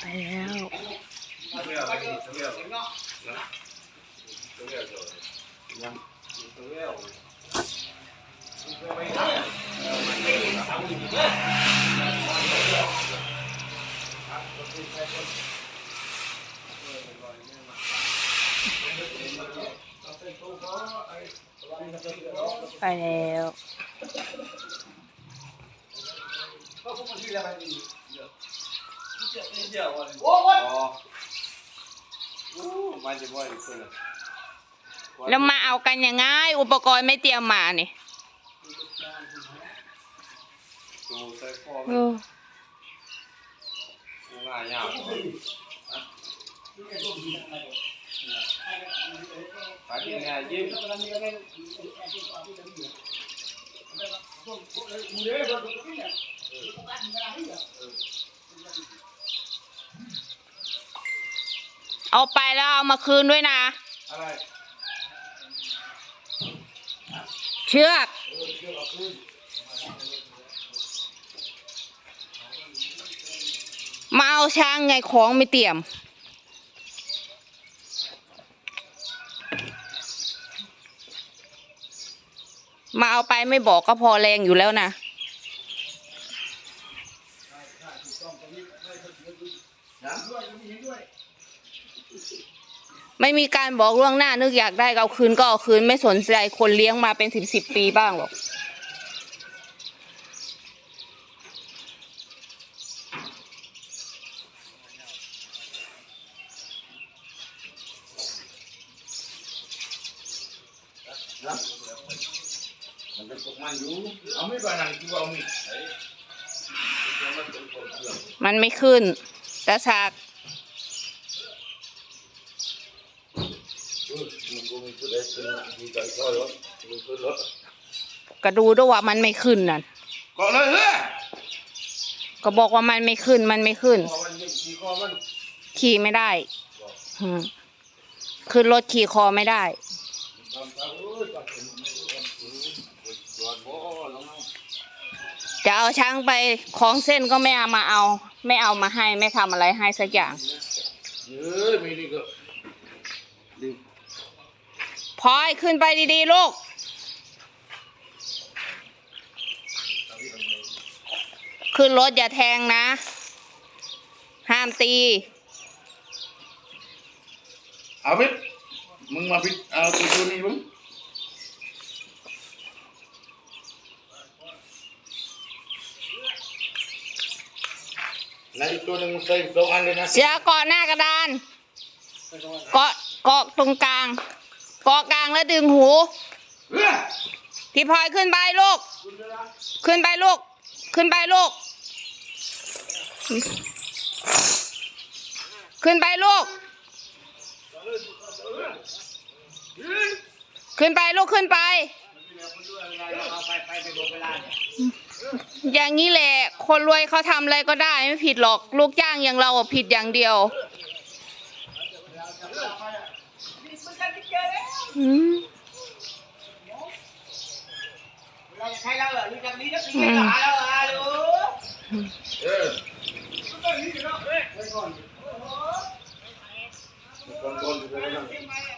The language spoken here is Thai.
ไปแล้วไปแล้ว มันจะบ่อยขึ้นแล้วมาเอากันยังไงอุปกรณ์ไม่เตรียมมานี่ดูใส่คอเออกูง่ายยากไปที่งานยิ้มเอาไปแล้วเอามาคืนด้วยนะ อะไรเชือกมาเอาช้างไงของไม่เตรียม มาเอาไปไม่บอกก็พอแรงอยู่แล้วนะ ไม่มีการบอกล่วงหน้านึกอยากได้ก็เอาคืนก็เอาคืนไม่สนใจคนเลี้ยงมาเป็นสิบสิบปีบ้างหรอกมันไม่ขึ้น ต่ฉากมันกูมีสุดได้สุดมีใจก็รถมีขึ้นรถก็ดูด้วยว่ามันไม่ขึ้นน่ะก็เลยเฮ้ยก็บอกว่ามันไม่ขึ้นมันไม่ขึ้นคอมันยิ่งขี่คอมันขี่ไม่ได้อืมขึ้นรถขี่คอไม่ได้ทำตาเอ้ยตัดผมไม่รู้วันกูปวดบ่ลงเอาจะเอาช้างไปคล้องเส้นก็ไม่เอามาเอา ไม่เอามาให้ไม่ทำอะไรให้สักอย่าง เอ้ยมีนี่ก็ดิพลอยขึ้นไปดีๆลูก ขึ้นรถอย่าแทงนะ ห้ามตี เอาพิษมึงมาพิษเอาตัวตัวนี้มึง ไหนอีกตัวหนึงมึงใส่สองอันเลยนะเสือเกาะหน้ากระดาน เกาะเกาะตรงกลาง เกาะกลางแล้วดึงหูเฮ้ยพี่พลอยขึ้นไปลูกขึ้นไปลูก ขึ้นไปลูก ขึ้นไปลูก ขึ้นไปลูกขึ้นไป อย่างนี้แหละ คนรวยเขาทำอะไรก็ได้ไม่ผิดหรอก ลูกจ้างอย่างเราอะผิดอย่างเดียวอืม เราจะใช้เราเหรอรู้จักนี้นักนี้หลาเราเหรอลูกเออก็นี้เนอยก่อนก่อนะ